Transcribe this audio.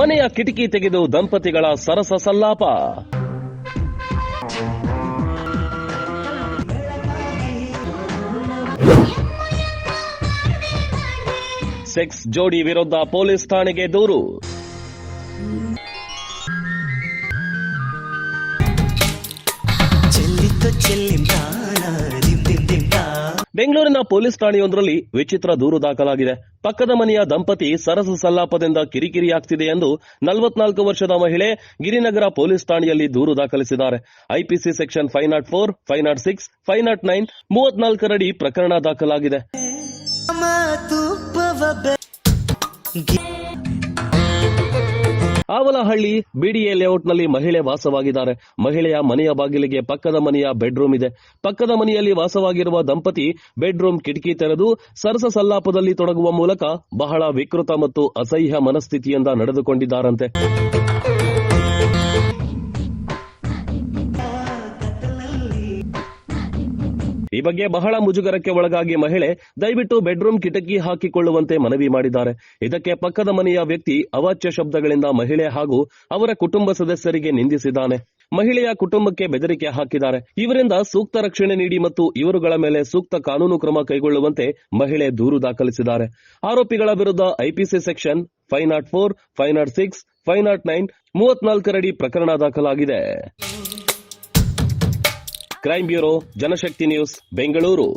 ಮನೆಯ ಕಿಟಕಿ ತೆಗೆದು ದಂಪತಿಗಳ ಸರಸ ಸಲ್ಲಾಪ ಸೆಕ್ಸ್ ಜೋಡಿ ವಿರುದ್ಧ ಪೊಲೀಸ್ ಠಾಣೆಗೆ ದೂರು చెల్లితో ಬೆಂಗಳೂರಿನ ಪೊಲೀಸ್ ಠಾಣೆಯೊಂದರಲ್ಲಿ ವಿಚಿತ್ರ ದೂರು ದಾಖಲಾಗಿದೆ. ಪಕ್ಕದ ಮನೆಯ ದಂಪತಿ ಸರಸ ಸಲ್ಲಾಪದಿಂದ ಕಿರಿಕಿರಿಯಾಗ್ತಿದೆ ಎಂದು ನಲವತ್ನಾಲ್ಕು ವರ್ಷದ ಮಹಿಳೆ ಗಿರಿನಗರ ಪೊಲೀಸ್ ಠಾಣೆಯಲ್ಲಿ ದೂರು ದಾಖಲಿಸಿದ್ದಾರೆ. IPC section five nought four, five nought six, five nought nine, ಮೂವತ್ನಾಲ್ಕರಡಿ ಪ್ರಕರಣ ದಾಖಲಾಗಿದೆ. ಆವಲಹಳ್ಳಿ ಬಿಡಿಎ ಲೇಔಟ್ನಲ್ಲಿ ಮಹಿಳೆ ವಾಸವಾಗಿದ್ದಾರೆ. ಮಹಿಳೆಯ ಮನೆಯ ಬಾಗಿಲಿಗೆ ಪಕ್ಕದ ಮನೆಯ ಬೆಡ್ರೂಮ್ ಇದೆ. ಪಕ್ಕದ ಮನೆಯಲ್ಲಿ ವಾಸವಾಗಿರುವ ದಂಪತಿ ಬೆಡ್ರೂಮ್ ಕಿಟಕಿ ತೆರೆದು ಸರಸ ಸಲ್ಲಾಪದಲ್ಲಿ ತೊಡಗುವ ಮೂಲಕ ಬಹಳ ವಿಕೃತ ಮತ್ತು ಅಸಹ್ಯ ಮನಸ್ಥಿತಿಯಿಂದ ನಡೆದುಕೊಂಡಿದ್ದಾರಂತೆ. ಈ ಬಗ್ಗೆ ಬಹಳ ಮುಜುಗರಕ್ಕೆ ಒಳಗಾಗಿ ಮಹಿಳೆ ದಯವಿಟ್ಟು ಬೆಡ್ರೂಮ್ ಕಿಟಕಿ ಹಾಕಿಕೊಳ್ಳುವಂತೆ ಮನವಿ ಮಾಡಿದ್ದಾರೆ. ಇದಕ್ಕೆ ಪಕ್ಕದ ಮನೆಯ ವ್ಯಕ್ತಿ ಅವಾಚ್ಯ ಶಬ್ದಗಳಿಂದ ಮಹಿಳೆ ಹಾಗೂ ಅವರ ಕುಟುಂಬ ಸದಸ್ಯರಿಗೆ ನಿಂದಿಸಿದ್ದಾನೆ. ಮಹಿಳೆಯ ಕುಟುಂಬಕ್ಕೆ ಬೆದರಿಕೆ ಹಾಕಿದ್ದಾರೆ. ಇವರಿಂದ ಸೂಕ್ತ ರಕ್ಷಣೆ ನೀಡಿ ಮತ್ತು ಇವರುಗಳ ಮೇಲೆ ಸೂಕ್ತ ಕಾನೂನು ಕ್ರಮ ಕೈಗೊಳ್ಳುವಂತೆ ಮಹಿಳೆ ದೂರು ದಾಖಲಿಸಿದ್ದಾರೆ. ಆರೋಪಿಗಳ ವಿರುದ್ಧ IPC section, five nought four, five nought six, five nought nine ಮೂವತ್ನಾಲ್ಕರಡಿ ಪ್ರಕರಣ ದಾಖಲಾಗಿದೆ. Crime bureau Janashakti news Bengaluru